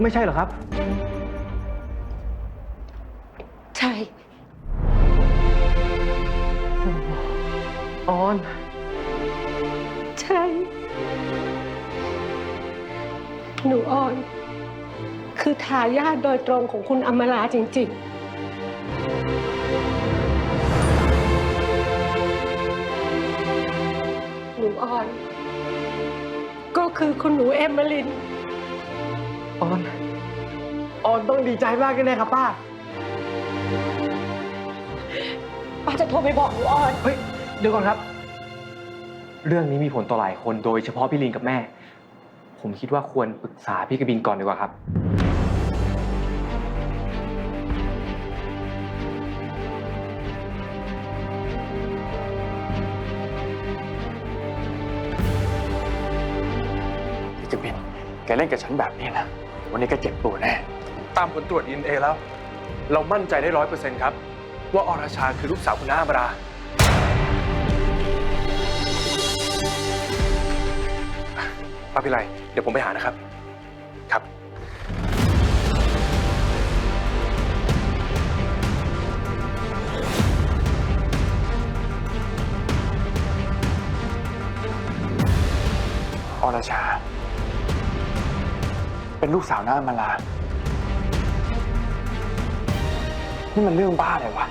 ไม่ใช่เหรอครับ ใช่ ออน ใช่ หนูอ่อน คือทายาทโดยตรงของคุณอมราจริง ๆหนูอ่อน ก็คือคุณหนูเอมิลิน ออน ออนต้องดีใจมากแน่ๆครับป้า ป้าจะโทรไปบอกหนูอ่อน เฮ้ย เดี๋ยวก่อนครับ เรื่องนี้มีผลต่อหลายคนโดยเฉพาะพี่ลินกับแม่ ผมคิดว่าควรปรึกษาพี่กบินก่อนดีกว่าครับ พี่กบิน แกเล่นกับฉันแบบนี้นะ วันนี้แกเจ็บตัวแน่ ตามผลตรวจ DNA แล้ว เรามั่นใจได้ร้อยเปอร์เซ็นต์ครับ ว่าอรชาคือลูกสาวคุณน้าอมรา ป้าพิไลเดี๋ยวผมไปหานะครับ ครับ อรชา เป็นลูกสาวน้ามาลา นี่มันเรื่องบ้าเลยวะ